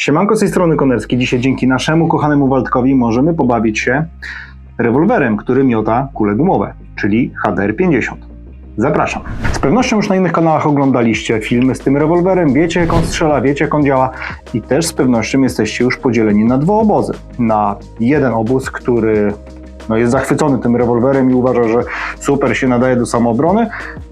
Siemanko z tej strony Konerski. Dzisiaj dzięki naszemu kochanemu Waldkowi możemy pobawić się rewolwerem, który miota kule gumowe, czyli HDR 50. Zapraszam. Z pewnością już na innych kanałach oglądaliście filmy z tym rewolwerem, wiecie jak on strzela, wiecie jak on działa i też z pewnością jesteście już podzieleni na dwa obozy. Na jeden obóz, który no, jest zachwycony tym rewolwerem i uważa, że super się nadaje do samoobrony.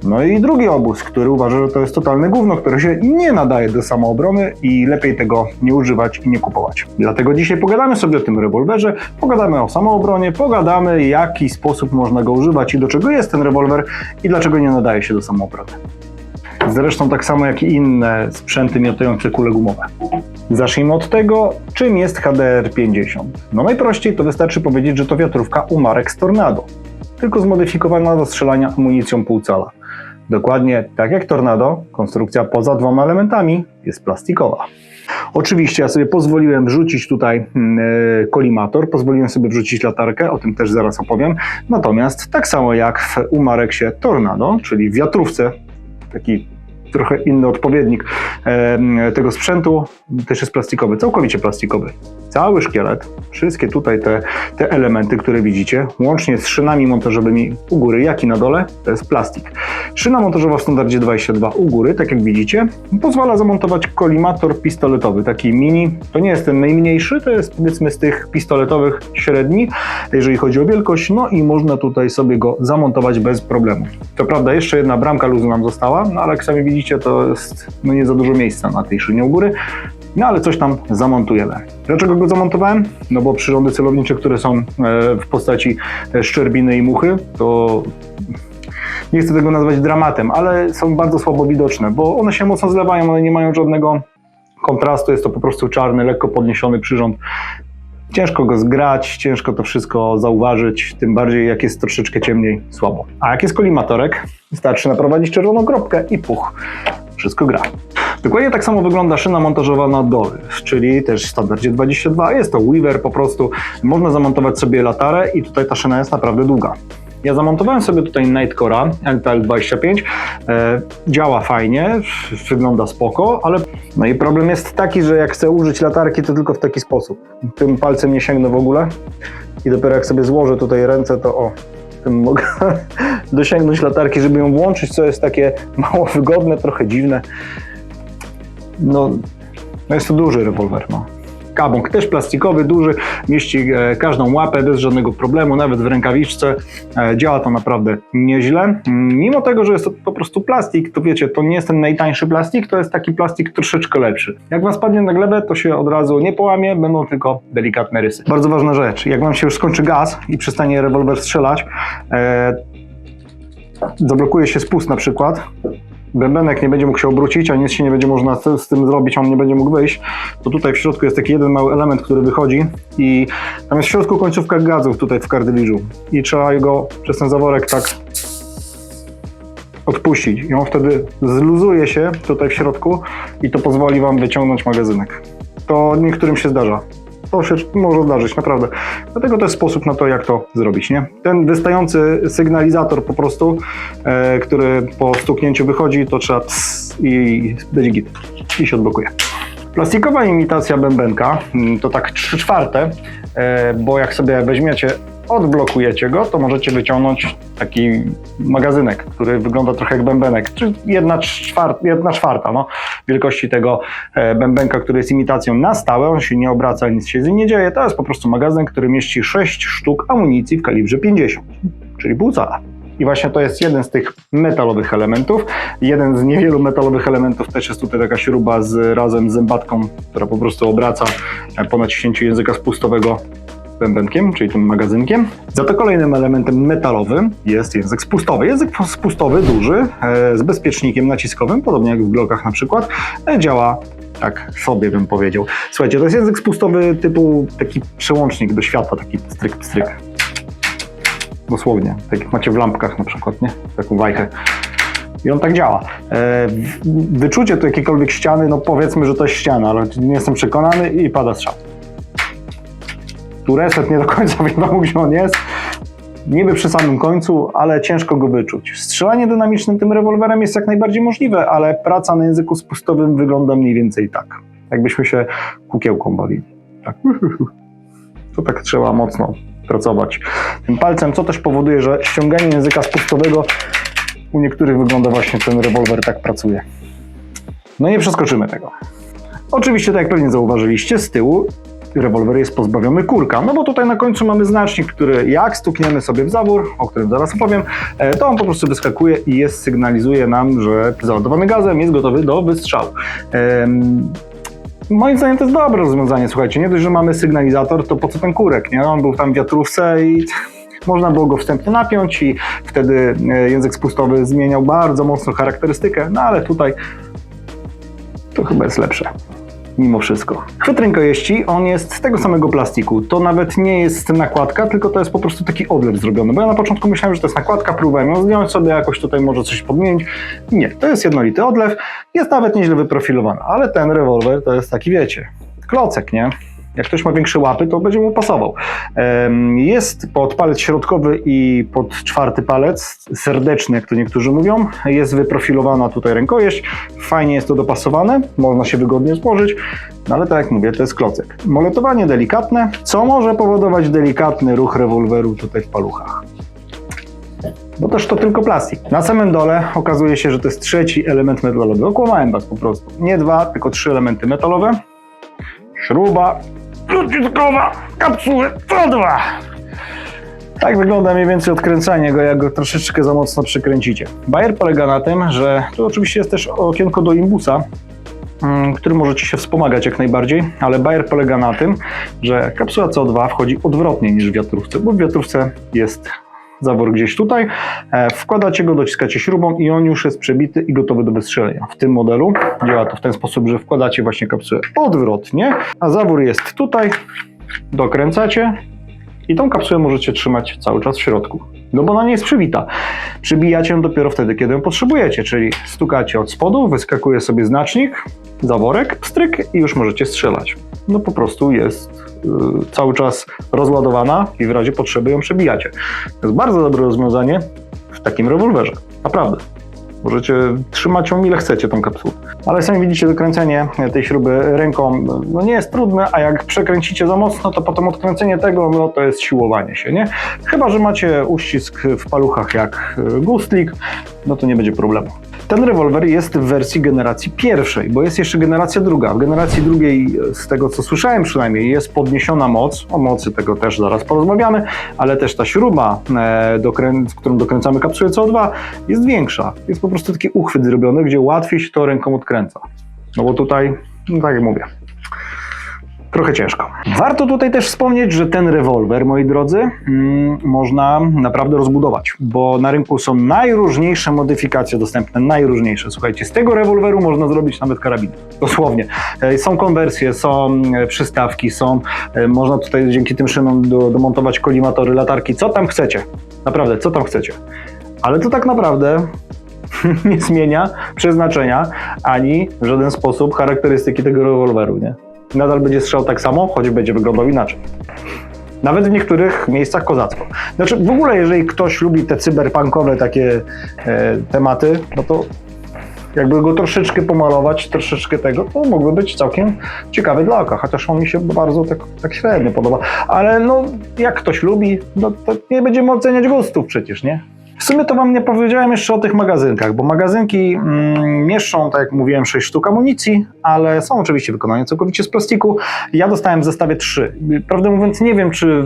No i drugi obóz, który uważa, że to jest totalne gówno, które się nie nadaje do samoobrony i lepiej tego nie używać i nie kupować. Dlatego dzisiaj pogadamy sobie o tym rewolwerze, pogadamy o samoobronie, pogadamy jaki sposób można go używać i do czego jest ten rewolwer i dlaczego nie nadaje się do samoobrony. Zresztą tak samo jak i inne sprzęty miotające kule gumowe. Zacznijmy od tego, czym jest HDR50. No najprościej to wystarczy powiedzieć, że to wiatrówka u marek z Tornado, tylko zmodyfikowana do strzelania amunicją półcala. Dokładnie tak jak Tornado, konstrukcja poza dwoma elementami jest plastikowa. Oczywiście ja sobie pozwoliłem wrzucić tutaj e, kolimator, pozwoliłem sobie wrzucić latarkę, o tym też zaraz opowiem. Natomiast tak samo jak w umarek się Tornado, czyli w wiatrówce, taki trochę inny odpowiednik tego sprzętu, też jest plastikowy, całkowicie plastikowy. Cały szkielet, wszystkie tutaj te, te elementy, które widzicie, łącznie z szynami montażowymi u góry, jak i na dole, to jest plastik. Szyna montażowa w standardzie 22 u góry, tak jak widzicie, pozwala zamontować kolimator pistoletowy, taki mini. To nie jest ten najmniejszy, to jest powiedzmy z tych pistoletowych średni, jeżeli chodzi o wielkość, no i można tutaj sobie go zamontować bez problemu. To prawda, jeszcze jedna bramka luzu nam została, no ale jak sami widzicie, to jest no nie za dużo miejsca na tej szynie u góry. No ale coś tam zamontujemy. Dlaczego go zamontowałem? No bo przyrządy celownicze, które są e, w postaci e, szczerbiny i muchy, to nie chcę tego nazwać dramatem, ale są bardzo słabo widoczne, bo one się mocno zlewają, one nie mają żadnego kontrastu, jest to po prostu czarny, lekko podniesiony przyrząd. Ciężko go zgrać, ciężko to wszystko zauważyć, tym bardziej jak jest troszeczkę ciemniej, słabo. A jak jest kolimatorek, wystarczy naprowadzić czerwoną kropkę i puch, wszystko gra. Dokładnie tak samo wygląda szyna montażowa na dole, czyli też standardzie 22. Jest to Weaver po prostu. Można zamontować sobie latarę i tutaj ta szyna jest naprawdę długa. Ja zamontowałem sobie tutaj Nightcore'a NTL25. E, działa fajnie, wygląda spoko, ale no i problem jest taki, że jak chcę użyć latarki, to tylko w taki sposób. Tym palcem nie sięgnę w ogóle i dopiero jak sobie złożę tutaj ręce, to o, tym mogę dosięgnąć latarki, żeby ją włączyć, co jest takie mało wygodne, trochę dziwne. No, no jest to duży rewolwer, no. Kabong też plastikowy, duży, mieści e, każdą łapę bez żadnego problemu, nawet w rękawiczce. E, działa to naprawdę nieźle. Mm, Mimo tego, że jest to po prostu plastik, to wiecie, to nie jest ten najtańszy plastik, to jest taki plastik troszeczkę lepszy. Jak wam spadnie na glebę, to się od razu nie połamie, będą tylko delikatne rysy. Bardzo ważna rzecz, jak wam się już skończy gaz i przestanie rewolwer strzelać, e, zablokuje się spust na przykład, bębenek nie będzie mógł się obrócić, a nic się nie będzie można z, tym zrobić, on nie będzie mógł wyjść, to tutaj w środku jest taki jeden mały element, który wychodzi i tam jest w środku końcówka gazów tutaj w kardyliżu i trzeba go przez ten zaworek tak odpuścić i on wtedy zluzuje się tutaj w środku i to pozwoli Wam wyciągnąć magazynek. To niektórym się zdarza. To się może zdarzyć, naprawdę. Dlatego to jest sposób na to, jak to zrobić, nie? Ten wystający sygnalizator po prostu, e, który po stuknięciu wychodzi, to trzeba i będzie git. I się odblokuje. Plastikowa imitacja bębenka mm, to tak 3 czwarte, e, bo jak sobie weźmiecie, odblokujecie go, to możecie wyciągnąć taki magazynek, który wygląda trochę jak bębenek, czy jedna czwarta, jedna czwarta no, wielkości tego e, bębenka, który jest imitacją na stałe, on się nie obraca, nic się z nim nie dzieje, to jest po prostu magazynek, który mieści 6 sztuk amunicji w kalibrze 50, czyli pół. I właśnie to jest jeden z tych metalowych elementów. Jeden z niewielu metalowych elementów też jest tutaj taka śruba z razem z zębatką, która po prostu obraca e, po naciśnięciu języka spustowego bębenkiem, czyli tym magazynkiem. Za to kolejnym elementem metalowym jest język spustowy. Język spustowy duży, e, z bezpiecznikiem naciskowym, podobnie jak w blokach na przykład, e, działa tak sobie bym powiedział. Słuchajcie, to jest język spustowy typu taki przełącznik do światła, taki stryk, stryk. Dosłownie, tak jak macie w lampkach na przykład, nie? Taką wajchę. I on tak działa. E, wyczucie tu jakiejkolwiek ściany, no powiedzmy, że to jest ściana, ale nie jestem przekonany i pada strzał. Tu reset nie do końca wiadomo, gdzie on jest. Niby przy samym końcu, ale ciężko go wyczuć. Strzelanie dynamicznym tym rewolwerem jest jak najbardziej możliwe, ale praca na języku spustowym wygląda mniej więcej tak. Jakbyśmy się kukiełką bawili. Tak. To tak trzeba mocno pracować tym palcem, co też powoduje, że ściąganie języka spustowego u niektórych wygląda właśnie ten rewolwer tak pracuje. No nie przeskoczymy tego. Oczywiście, tak jak pewnie zauważyliście, z tyłu rewolwer jest pozbawiony kurka, no bo tutaj na końcu mamy znacznik, który jak stukniemy sobie w zawór, o którym zaraz opowiem, e, to on po prostu wyskakuje i jest, sygnalizuje nam, że załadowany gazem jest gotowy do wystrzału. Moim zdaniem to jest dobre rozwiązanie, słuchajcie, nie dość, że mamy sygnalizator, to po co ten kurek, nie? On był tam w wiatrówce i można było go wstępnie napiąć i wtedy e, język spustowy zmieniał bardzo mocno charakterystykę, no ale tutaj to chyba jest lepsze. Mimo wszystko. Chwyt rękojeści, on jest z tego samego plastiku. To nawet nie jest nakładka, tylko to jest po prostu taki odlew zrobiony. Bo ja na początku myślałem, że to jest nakładka, próbowałem ją zdjąć sobie, jakoś tutaj może coś podmienić. Nie, to jest jednolity odlew. Jest nawet nieźle wyprofilowany, ale ten rewolwer to jest taki, wiecie, klocek, nie? Jak ktoś ma większe łapy, to będzie mu pasował. Jest pod palec środkowy i pod czwarty palec, serdeczny, jak to niektórzy mówią. Jest wyprofilowana tutaj rękojeść. Fajnie jest to dopasowane, można się wygodnie złożyć, no ale tak jak mówię, to jest klocek. Moletowanie delikatne, co może powodować delikatny ruch rewolweru tutaj w paluchach. Bo też to tylko plastik. Na samym dole okazuje się, że to jest trzeci element metalowy. Okłamałem was po prostu. Nie dwa, tylko trzy elementy metalowe. Śruba ludzikowa, kapsuły CO2. Tak wygląda mniej więcej odkręcanie go, jak go troszeczkę za mocno przykręcicie. Bajer polega na tym, że tu oczywiście jest też okienko do imbusa, mm, którym możecie się wspomagać jak najbardziej, ale bajer polega na tym, że kapsuła CO2 wchodzi odwrotnie niż w wiatrówce, bo w wiatrówce jest zawór gdzieś tutaj, e, wkładacie go, dociskacie śrubą i on już jest przebity i gotowy do wystrzelenia. W tym modelu działa to w ten sposób, że wkładacie właśnie kapsułę odwrotnie, a zawór jest tutaj, dokręcacie i tą kapsułę możecie trzymać cały czas w środku. No bo ona nie jest przybita. Przybijacie ją dopiero wtedy, kiedy ją potrzebujecie, czyli stukacie od spodu, wyskakuje sobie znacznik, zaworek, pstryk i już możecie strzelać. No po prostu jest y, cały czas rozładowana i w razie potrzeby ją przebijacie. To jest bardzo dobre rozwiązanie w takim rewolwerze. Naprawdę. Możecie trzymać ją ile chcecie, tą kapsułę. Ale sami widzicie, dokręcenie tej śruby ręką no nie jest trudne, a jak przekręcicie za mocno, to potem odkręcenie tego, no to jest siłowanie się, nie? Chyba, że macie uścisk w paluchach jak y, gustlik, no to nie będzie problemu. Ten rewolwer jest w wersji generacji pierwszej, bo jest jeszcze generacja druga. W generacji drugiej, z tego co słyszałem przynajmniej, jest podniesiona moc. O mocy tego też zaraz porozmawiamy, ale też ta śruba, e, dokrę- którą dokręcamy kapsułę CO2, jest większa. Jest po prostu taki uchwyt zrobiony, gdzie łatwiej się to ręką odkręca. No bo tutaj, no tak jak mówię, trochę ciężko. Warto tutaj też wspomnieć, że ten rewolwer, moi drodzy, mm, można naprawdę rozbudować, bo na rynku są najróżniejsze modyfikacje dostępne, najróżniejsze. Słuchajcie, z tego rewolweru można zrobić nawet karabin. Dosłownie. E, Są konwersje, są e, przystawki, są, e, można tutaj dzięki tym szynom do, domontować kolimatory, latarki, co tam chcecie. Naprawdę, co tam chcecie. Ale to tak naprawdę nie zmienia przeznaczenia ani w żaden sposób charakterystyki tego rewolweru, nie? Nadal będzie strzał tak samo, choć będzie wyglądał inaczej. Nawet w niektórych miejscach kozacko. Znaczy, w ogóle, jeżeli ktoś lubi te cyberpunkowe takie e, tematy, no to jakby go troszeczkę pomalować, troszeczkę tego, to mógłby być całkiem ciekawy dla oka, chociaż on mi się bardzo tak, tak średnio podoba. Ale no, jak ktoś lubi, no to nie będziemy oceniać gustów przecież, nie? W sumie to wam nie powiedziałem jeszcze o tych magazynkach, bo magazynki mm, mieszczą, tak jak mówiłem, 6 sztuk amunicji, ale są oczywiście wykonane całkowicie z plastiku. Ja dostałem w zestawie 3. Prawdę mówiąc, nie wiem, czy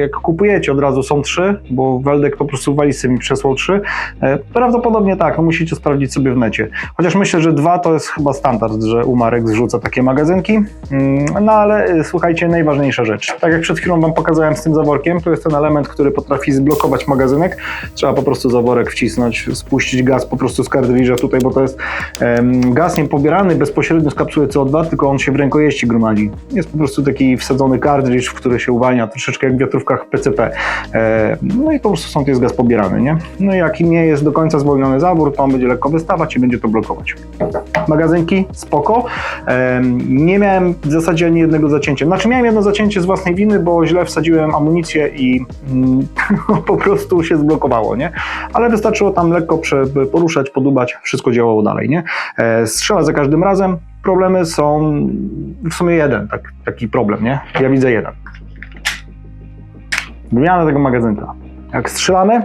jak kupujecie od razu są 3, bo Weldek po prostu w walizce mi przesłał 3. E, Prawdopodobnie tak, no musicie sprawdzić sobie w necie. Chociaż myślę, że dwa to jest chyba standard, że Umarek zrzuca takie magazynki. Mm, No ale e, słuchajcie, najważniejsza rzecz. Tak jak przed chwilą wam pokazałem z tym zaworkiem, to jest ten element, który potrafi zblokować magazynek. Trzeba po prostu zaworek wcisnąć, spuścić gaz po prostu z kartridża tutaj, bo to jest em, gaz nie pobierany bezpośrednio z kapsuły CO2, tylko on się w rękojeści gromadzi. Jest po prostu taki wsadzony kartridż, w który się uwalnia, troszeczkę jak w wiatrówkach PCP. E, no i po prostu stąd jest gaz pobierany, nie? No i jak nie jest do końca zwolniony zawór, to on będzie lekko wystawać i będzie to blokować. Magazynki, spoko. Em, nie miałem w zasadzie ani jednego zacięcia. Znaczy miałem jedno zacięcie z własnej winy, bo źle wsadziłem amunicję i mm, po prostu się zblokowało, nie? Ale wystarczyło tam lekko poruszać, podubać, wszystko działało dalej, nie? E, strzela za każdym razem, problemy są w sumie jeden, tak, taki problem, nie? Ja widzę jeden. Wymiana tego magazynka. Jak strzelamy,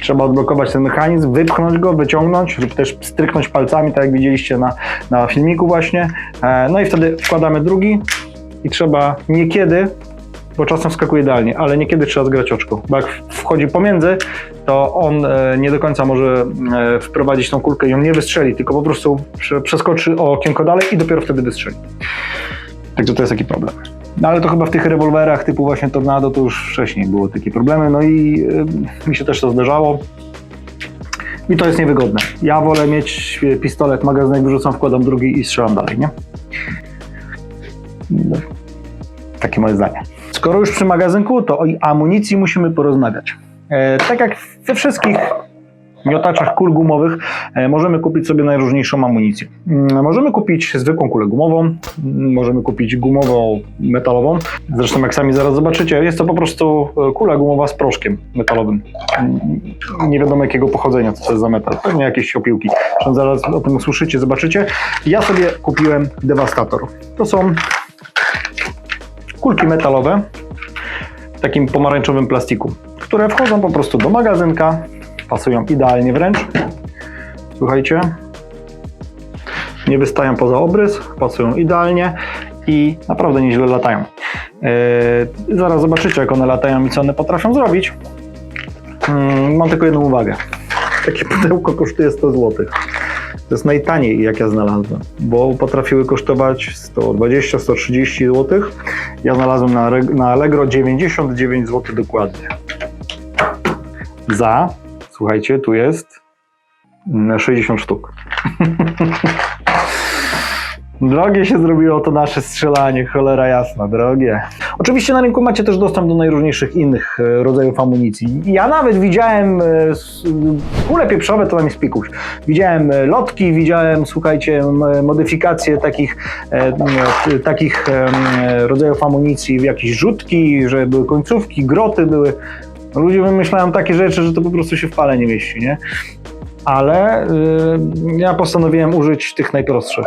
trzeba odblokować ten mechanizm, wypchnąć go, wyciągnąć lub też stryknąć palcami, tak jak widzieliście na, na filmiku właśnie. E, No i wtedy wkładamy drugi i trzeba niekiedy, bo czasem skakuje idealnie, ale niekiedy trzeba zgrać oczko, bo jak wchodzi pomiędzy, to on e, nie do końca może e, wprowadzić tą kulkę i on nie wystrzeli, tylko po prostu prze- przeskoczy o okienko dalej i dopiero wtedy wystrzeli. Także to jest taki problem. No ale to chyba w tych rewolwerach typu właśnie Tornado to już wcześniej było takie problemy, no i y, mi się też to zdarzało. I to jest niewygodne. Ja wolę mieć e, pistolet, magazynek wyrzucam, wkładam drugi i strzelam dalej, nie? No, takie moje zdanie. Skoro już przy magazynku, to o amunicji musimy porozmawiać. E, tak jak we wszystkich miotaczach kul gumowych e, możemy kupić sobie najróżniejszą amunicję. Mm, Możemy kupić zwykłą kulę gumową, mm, możemy kupić gumową metalową. Zresztą jak sami zaraz zobaczycie, jest to po prostu e, kula gumowa z proszkiem metalowym. Mm, Nie wiadomo jakiego pochodzenia, co to jest za metal. Pewnie jakieś opiłki. Zresztą zaraz o tym usłyszycie, zobaczycie. Ja sobie kupiłem Devastator. To są kulki metalowe w takim pomarańczowym plastiku, które wchodzą po prostu do magazynka, pasują idealnie wręcz. Słuchajcie, nie wystają poza obrys, pasują idealnie i naprawdę nieźle latają. Yy, zaraz zobaczycie, jak one latają i co one potrafią zrobić. Mm, mam tylko jedną uwagę. Takie pudełko kosztuje 100 zł. To jest najtaniej, jak ja znalazłem, bo potrafiły kosztować 120-130 zł. Ja znalazłem na, na Allegro 99 zł dokładnie. Za, słuchajcie, tu jest mm, 60 sztuk. Drogie się zrobiło to nasze strzelanie, cholera jasna, drogie. Oczywiście na rynku macie też dostęp do najróżniejszych innych e, rodzajów amunicji. Ja nawet widziałem e, s- kule pieprzowe, to tam jest pikuś. Widziałem e, lotki, widziałem, słuchajcie, modyfikacje takich, e, takich rodzajów amunicji, jakieś rzutki, że były końcówki, groty były. Ludzie wymyślają takie rzeczy, że to po prostu się w pale nie mieści, nie? Ale ja postanowiłem użyć tych najprostszych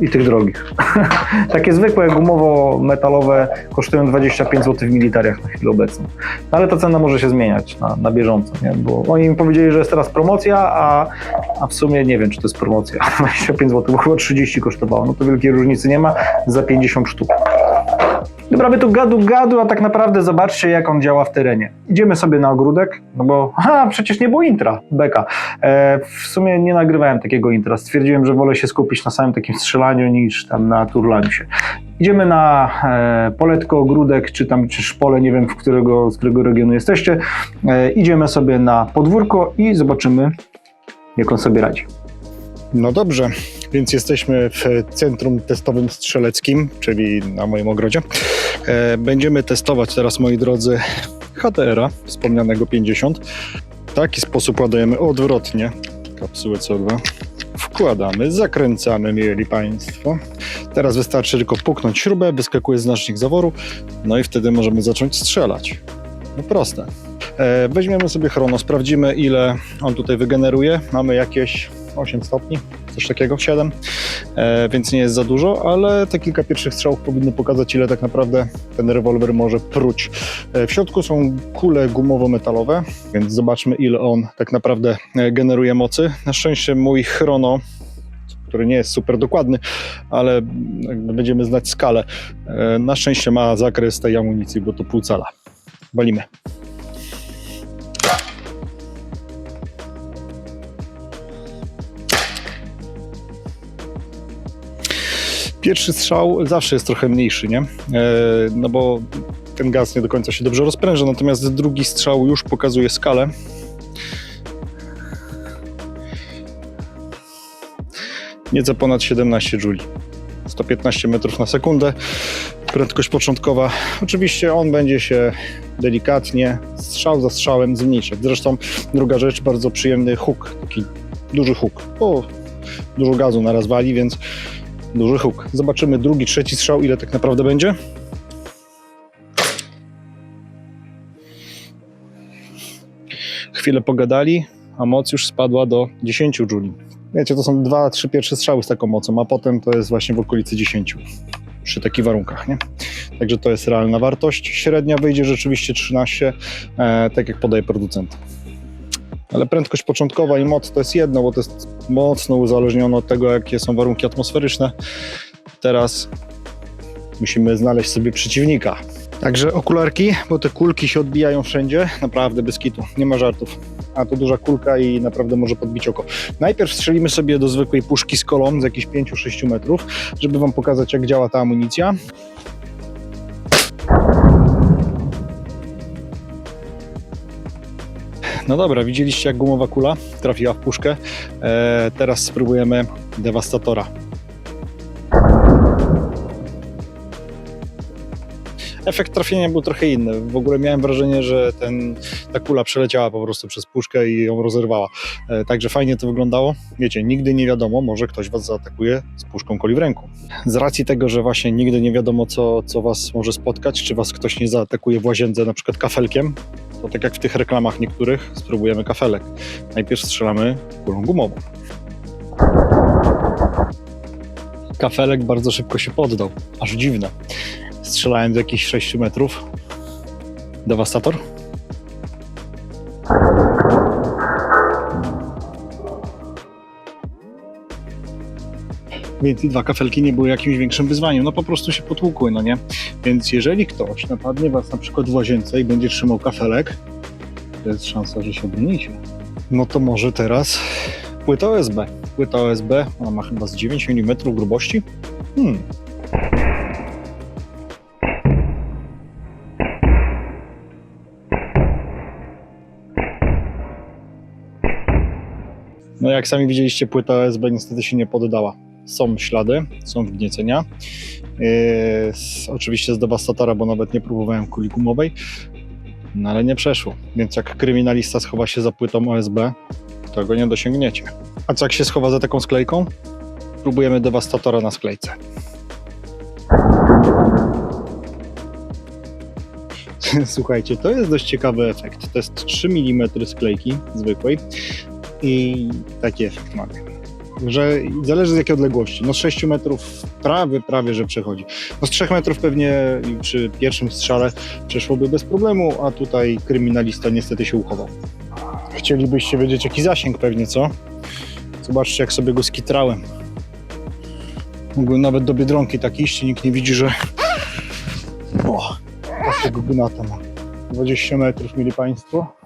i tych drogich. Takie zwykłe gumowo-metalowe kosztują 25 zł w militariach na chwilę obecną. No ale ta cena może się zmieniać na, na bieżąco, nie? bo oni mi powiedzieli, że jest teraz promocja, a, a w sumie nie wiem, czy to jest promocja. 25 zł, bo chyba 30 kosztowało. No to wielkiej różnicy nie ma za 50 sztuk. Dobra, my tu gadu gadu, a tak naprawdę zobaczcie, jak on działa w terenie. Idziemy sobie na ogródek, no bo ha, przecież nie było intra, beka. E, w sumie nie nagrywałem takiego intra. Stwierdziłem, że wolę się skupić na samym takim strzelaniu niż tam na turlaniu się. Idziemy na e, poletko, ogródek, czy tam czy szpole, nie wiem w którego, z którego regionu jesteście. E, idziemy sobie na podwórko i zobaczymy, jak on sobie radzi. No dobrze, więc jesteśmy w centrum testowym strzeleckim, czyli na moim ogrodzie. E, Będziemy testować teraz, moi drodzy, HTR-a wspomnianego 50. W taki sposób ładujemy odwrotnie kapsułę CO2. Wkładamy, zakręcamy, mieli Państwo. Teraz wystarczy tylko puknąć śrubę, wyskakuje znacznik zaworu, no i wtedy możemy zacząć strzelać. No proste. E, Weźmiemy sobie chrono, sprawdzimy ile on tutaj wygeneruje. Mamy jakieś 8 stopni, coś takiego, 7, e, więc nie jest za dużo, ale te kilka pierwszych strzałów powinno pokazać, ile tak naprawdę ten rewolwer może pruć. E, w środku są kule gumowo-metalowe, więc zobaczmy, ile on tak naprawdę e, generuje mocy. Na szczęście mój chrono który nie jest super dokładny, ale będziemy znać skalę. Na szczęście ma zakres tej amunicji, bo to pół cala. Walimy. Pierwszy strzał zawsze jest trochę mniejszy, nie? E, No bo ten gaz nie do końca się dobrze rozpręża, natomiast drugi strzał już pokazuje skalę. Nieco ponad 17 Joule. 115 metrów na sekundę. Prędkość początkowa. Oczywiście on będzie się delikatnie, strzał za strzałem zmniejszać. Zresztą druga rzecz, bardzo przyjemny huk, taki duży huk. O, dużo gazu naraz wali, więc duży huk. Zobaczymy drugi, trzeci strzał, ile tak naprawdę będzie. Chwilę pogadali, a moc już spadła do 10 Juli. Wiecie, to są dwa, trzy pierwsze strzały z taką mocą, a potem to jest właśnie w okolicy 10 przy takich warunkach, nie? Także to jest realna wartość. Średnia wyjdzie rzeczywiście 13, e, tak jak podaje producent. Ale prędkość początkowa i moc to jest jedno, bo to jest mocno uzależnione od tego, jakie są warunki atmosferyczne. Teraz musimy znaleźć sobie przeciwnika. Także okularki, bo te kulki się odbijają wszędzie, naprawdę bez kitu, nie ma żartów. A to duża kulka i naprawdę może podbić oko. Najpierw strzelimy sobie do zwykłej puszki z kolą z jakichś 5-6 metrów, żeby Wam pokazać, jak działa ta amunicja. No dobra, widzieliście, jak gumowa kula trafiła w puszkę. E, teraz spróbujemy dewastatora. Efekt trafienia był trochę inny. W ogóle miałem wrażenie, że ten, ta kula przeleciała po prostu przez puszkę i ją rozerwała. E, także fajnie to wyglądało. Wiecie, nigdy nie wiadomo, może ktoś was zaatakuje z puszką koli w ręku. Z racji tego, że właśnie nigdy nie wiadomo, co, co was może spotkać, czy was ktoś nie zaatakuje w łazience na przykład kafelkiem, to tak jak w tych reklamach niektórych, spróbujemy kafelek. Najpierw strzelamy kulą gumową. Kafelek bardzo szybko się poddał. Aż dziwne. Strzelałem do jakichś 6 metrów. Dewastator. Więc i dwa kafelki nie były jakimś większym wyzwaniem. No po prostu się potłukły, no nie? Więc jeżeli ktoś napadnie was na przykład w łazience i będzie trzymał kafelek, to jest szansa, że się obronicie. No to może teraz płyta OSB. Płyta OSB, ona ma chyba z 9 mm grubości. Hmm. Jak sami widzieliście, płyta OSB niestety się nie poddała. Są ślady, są wgniecenia. Yy, oczywiście z dewastatora, bo nawet nie próbowałem kuli gumowej, no ale nie przeszło. Więc jak kryminalista schowa się za płytą OSB, to go nie dosięgniecie. A co jak się schowa za taką sklejką? Próbujemy dewastatora na sklejce. Słuchajcie, to jest dość ciekawy efekt. To jest 3 mm sklejki zwykłej i taki efekt mamy. Że zależy z jakiej odległości. No z 6 metrów prawie, prawie, że przechodzi. No z 3 metrów pewnie przy pierwszym strzale przeszłoby bez problemu, a tutaj kryminalista niestety się uchował. Chcielibyście wiedzieć jaki zasięg pewnie, co? Zobaczcie jak sobie go skitrałem. Mógłbym nawet do Biedronki tak iść nikt nie widzi, że... O, takiego gnata ma. 20 metrów, mieli Państwo.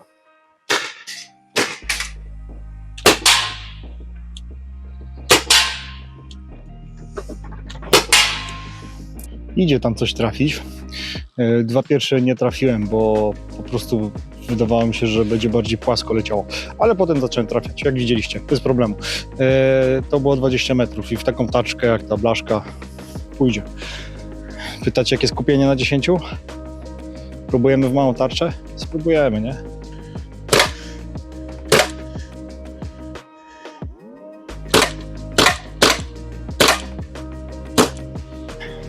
Idzie tam coś trafić. E, Dwa pierwsze nie trafiłem, bo po prostu wydawało mi się, że będzie bardziej płasko leciało. Ale potem zacząłem trafiać, jak widzieliście, bez problemu. E, To było 20 metrów i w taką taczkę jak ta blaszka pójdzie. Pytacie, jakie skupienie na 10? Próbujemy w małą tarczę? Spróbujemy, nie?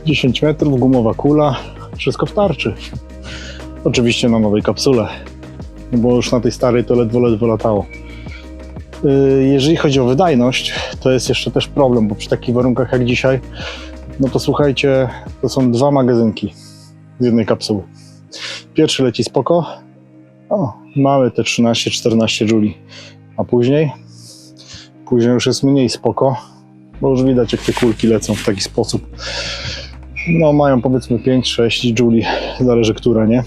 Dziesięć metrów, gumowa kula, wszystko w tarczy. Oczywiście na nowej kapsule, no bo już na tej starej to ledwo, ledwo latało. Yy, Jeżeli chodzi o wydajność, to jest jeszcze też problem, bo przy takich warunkach jak dzisiaj, no to słuchajcie, to są dwa magazynki z jednej kapsuły. Pierwszy leci spoko. O, mamy te 13-14 Juli. A później? Później już jest mniej spoko, bo już widać jak te kulki lecą w taki sposób. No mają powiedzmy 5-6 Juli, zależy która, nie?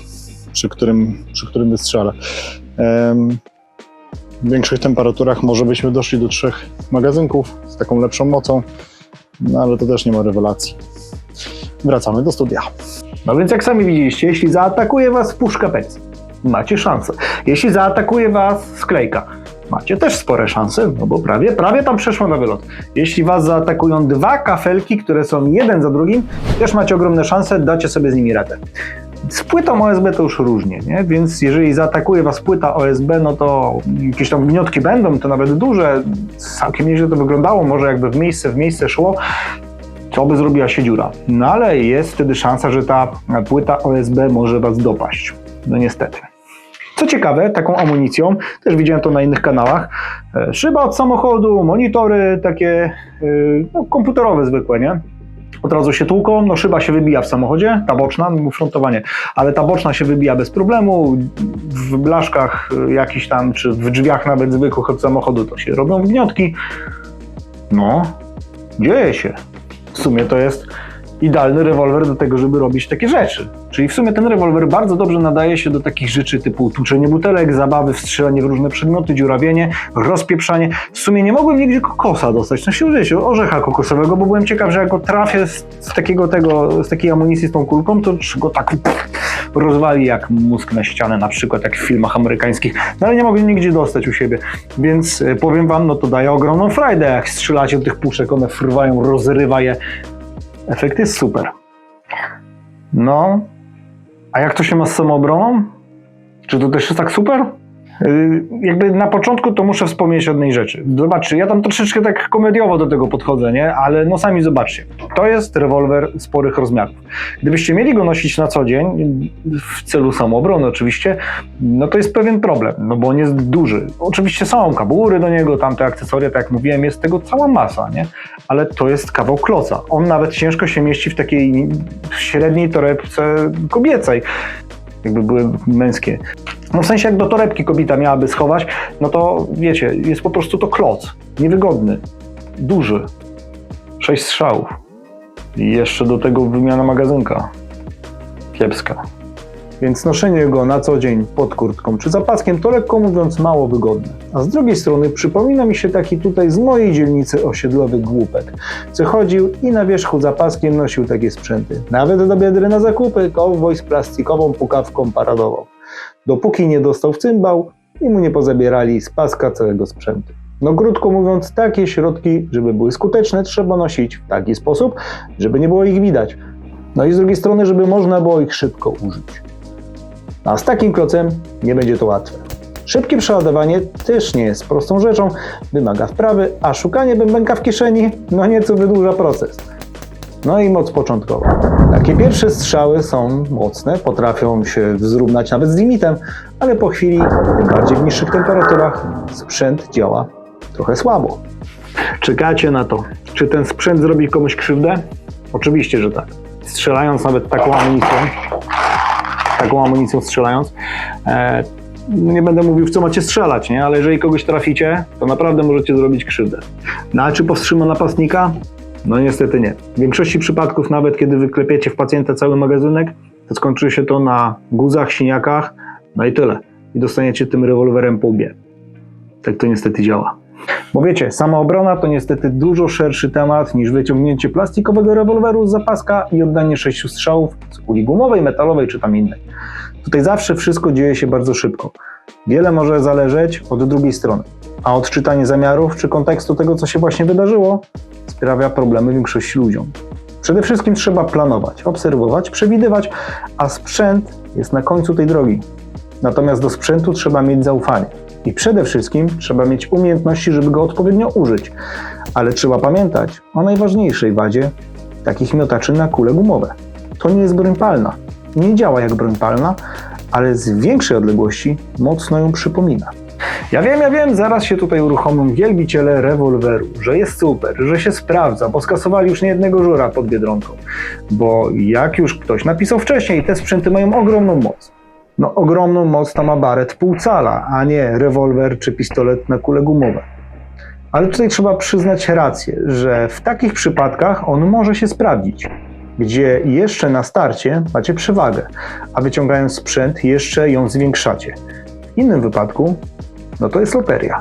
Przy którym, przy którym wystrzale. Em, w większych temperaturach może byśmy doszli do trzech magazynków z taką lepszą mocą, no ale to też nie ma rewelacji. Wracamy do studia. No więc jak sami widzieliście, jeśli zaatakuje was puszka Pepsi, macie szansę. Jeśli zaatakuje was sklejka, macie też spore szanse, no bo prawie, prawie tam przeszło na wylot. Jeśli was zaatakują dwa kafelki, które są jeden za drugim, też macie ogromne szanse, dacie sobie z nimi radę. Z płytą OSB to już różnie, nie? więc jeżeli zaatakuje was płyta OSB, no to jakieś tam gniotki będą, to nawet duże, całkiem nieźle to wyglądało, może jakby w miejsce w miejsce szło, to by zrobiła się dziura. No ale jest wtedy szansa, że ta płyta OSB może was dopaść. No niestety. Co ciekawe, taką amunicją, też widziałem to na innych kanałach, e, szyba od samochodu, monitory takie e, no, komputerowe zwykłe, nie? Od razu się tłuką, no szyba się wybija w samochodzie, ta boczna, no frontowanie, ale ta boczna się wybija bez problemu, w blaszkach e, jakichś tam, czy w drzwiach nawet zwykłych od samochodu to się robią wgniotki. No, dzieje się. W sumie to jest idealny rewolwer do tego, żeby robić takie rzeczy. Czyli w sumie ten rewolwer bardzo dobrze nadaje się do takich rzeczy typu tłuczenie butelek, zabawy, wstrzelanie w różne przedmioty, dziurawienie, rozpieprzanie. W sumie nie mogłem nigdzie kokosa dostać, no się użyć, orzecha kokosowego, bo byłem ciekaw, że jak go trafię z, z takiego tego, z takiej amunicji z tą kulką, to go tak rozwali jak mózg na ścianę, na przykład jak w filmach amerykańskich. No ale nie mogłem nigdzie dostać u siebie, więc e, powiem wam, no to daje ogromną frajdę, jak strzelacie do tych puszek, one fruwają, rozrywa je. Efekt jest super. No, a jak to się ma z samoobroną? Czy to też jest tak super? Yy, jakby na początku to muszę wspomnieć o jednej rzeczy. Zobaczcie, ja tam troszeczkę tak komediowo do tego podchodzę, nie? Ale no sami zobaczcie. To jest rewolwer sporych rozmiarów. Gdybyście mieli go nosić na co dzień, w celu samoobrony oczywiście, no to jest pewien problem, no bo on jest duży. Oczywiście są kabury do niego, tamte akcesoria, tak jak mówiłem, jest tego cała masa, nie? Ale to jest kawał kloca. On nawet ciężko się mieści w takiej średniej torebce kobiecej jakby były męskie. No w sensie jak do torebki kobieta miałaby schować, no to wiecie, jest po prostu to kloc. Niewygodny. Duży. Sześć strzałów. I jeszcze do tego wymiana magazynka. Kiepska. Więc noszenie go na co dzień pod kurtką czy zapaskiem to lekko mówiąc mało wygodne. A z drugiej strony przypomina mi się taki tutaj z mojej dzielnicy osiedlowy głupek, co chodził i na wierzchu zapaskiem nosił takie sprzęty. Nawet do biedry na zakupy, kowboj z plastikową pukawką paradową. Dopóki nie dostał w cymbał i mu nie pozabierali z paska całego sprzętu. No krótko mówiąc, takie środki, żeby były skuteczne, trzeba nosić w taki sposób, żeby nie było ich widać. No i z drugiej strony, żeby można było ich szybko użyć. A z takim klocem nie będzie to łatwe. Szybkie przeładowanie też nie jest prostą rzeczą, wymaga wprawy, a szukanie bębenka w kieszeni no nieco wydłuża proces. No i moc początkowa. Takie pierwsze strzały są mocne, potrafią się zrównać nawet z limitem, ale po chwili, tym bardziej w niższych temperaturach, sprzęt działa trochę słabo. Czekacie na to, czy ten sprzęt zrobi komuś krzywdę? Oczywiście, że tak. Strzelając nawet taką amunicją, taką amunicją strzelając. E, nie będę mówił, w co macie strzelać, nie? ale jeżeli kogoś traficie, to naprawdę możecie zrobić krzywdę. No a czy powstrzyma napastnika? No niestety nie. W większości przypadków, nawet kiedy wyklepiecie w pacjenta cały magazynek, to skończy się to na guzach, siniakach, no i tyle. I dostaniecie tym rewolwerem po łbie. Tak to niestety działa. Bo wiecie, samoobrona to niestety dużo szerszy temat niż wyciągnięcie plastikowego rewolweru z zapaska i oddanie sześciu strzałów z kuli gumowej, metalowej czy tam innej. Tutaj zawsze wszystko dzieje się bardzo szybko. Wiele może zależeć od drugiej strony, a odczytanie zamiarów czy kontekstu tego, co się właśnie wydarzyło, sprawia problemy większości ludziom. Przede wszystkim trzeba planować, obserwować, przewidywać, a sprzęt jest na końcu tej drogi. Natomiast do sprzętu trzeba mieć zaufanie. I przede wszystkim trzeba mieć umiejętności, żeby go odpowiednio użyć. Ale trzeba pamiętać o najważniejszej wadzie takich miotaczy na kule gumowe. To nie jest broń palna. Nie działa jak broń palna, ale z większej odległości mocno ją przypomina. Ja wiem, ja wiem, zaraz się tutaj uruchomią wielbiciele rewolweru, że jest super, że się sprawdza, bo skasowali już niejednego żura pod Biedronką. Bo jak już ktoś napisał wcześniej, te sprzęty mają ogromną moc. No ogromną moc to ma baret pół cala, a nie rewolwer czy pistolet na kule gumowe. Ale tutaj trzeba przyznać rację, że w takich przypadkach on może się sprawdzić, gdzie jeszcze na starcie macie przewagę, a wyciągając sprzęt jeszcze ją zwiększacie. W innym wypadku, no to jest loteria.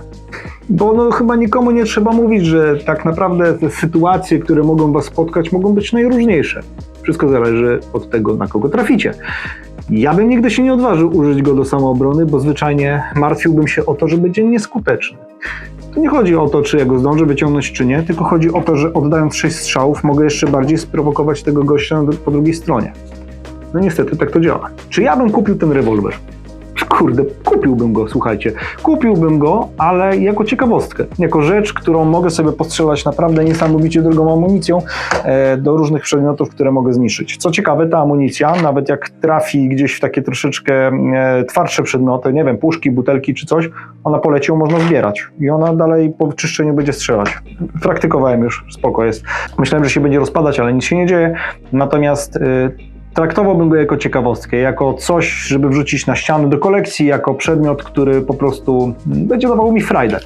Bo no, chyba nikomu nie trzeba mówić, że tak naprawdę te sytuacje, które mogą was spotkać, mogą być najróżniejsze. Wszystko zależy od tego, na kogo traficie. Ja bym nigdy się nie odważył użyć go do samoobrony, bo zwyczajnie martwiłbym się o to, że będzie nieskuteczny. Tu nie chodzi o to, czy ja go zdążę wyciągnąć, czy nie, tylko chodzi o to, że oddając 6 strzałów mogę jeszcze bardziej sprowokować tego gościa po drugiej stronie. No niestety tak to działa. Czy ja bym kupił ten rewolwer? Kurde, kupiłbym go, słuchajcie. Kupiłbym go, ale jako ciekawostkę, jako rzecz, którą mogę sobie postrzelać naprawdę niesamowicie drogą amunicją e, do różnych przedmiotów, które mogę zniszczyć. Co ciekawe, ta amunicja, nawet jak trafi gdzieś w takie troszeczkę e, twardsze przedmioty, nie wiem, puszki, butelki czy coś, ona poleci, ją można zbierać i ona dalej po wyczyszczeniu będzie strzelać. Praktykowałem już, spoko jest. Myślałem, że się będzie rozpadać, ale nic się nie dzieje. Natomiast y, traktowałbym go jako ciekawostkę, jako coś, żeby wrzucić na ścianę do kolekcji, jako przedmiot, który po prostu będzie dawał mi frajdę.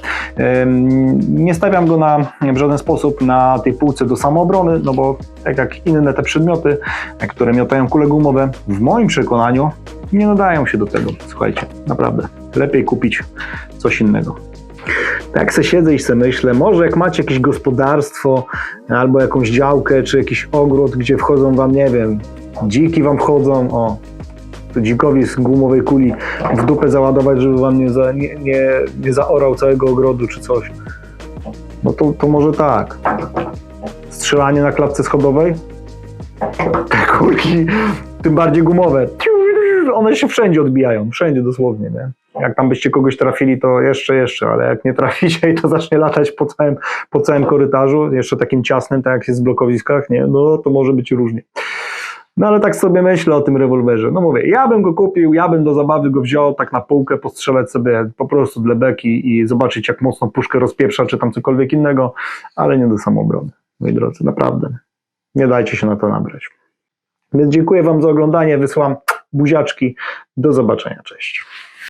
Nie stawiam go na, w żaden sposób na tej półce do samoobrony, no bo tak jak inne te przedmioty, które miotają kule gumowe, w moim przekonaniu nie nadają się do tego. Słuchajcie, naprawdę. Lepiej kupić coś innego. Tak se siedzę i se myślę, może jak macie jakieś gospodarstwo, albo jakąś działkę, czy jakiś ogród, gdzie wchodzą wam, nie wiem, dziki wam wchodzą, o, dzikowi z gumowej kuli w dupę załadować, żeby wam nie, za, nie, nie, nie zaorał całego ogrodu, czy coś. No to, to może tak. Strzelanie na klatce schodowej? Te kulki, tym bardziej gumowe. One się wszędzie odbijają, wszędzie dosłownie, nie? Jak tam byście kogoś trafili, to jeszcze, jeszcze, ale jak nie traficie i to zacznie latać po całym, po całym korytarzu, jeszcze takim ciasnym, tak jak jest w blokowiskach, nie? No to może być różnie. No ale tak sobie myślę o tym rewolwerze. No mówię, ja bym go kupił, ja bym do zabawy go wziął, tak na półkę, postrzelać sobie po prostu dla beki i zobaczyć, jak mocno puszkę rozpieprza, czy tam cokolwiek innego, ale nie do samoobrony, moi drodzy, naprawdę. Nie dajcie się na to nabrać. Więc dziękuję Wam za oglądanie, wysyłam buziaczki, do zobaczenia, cześć.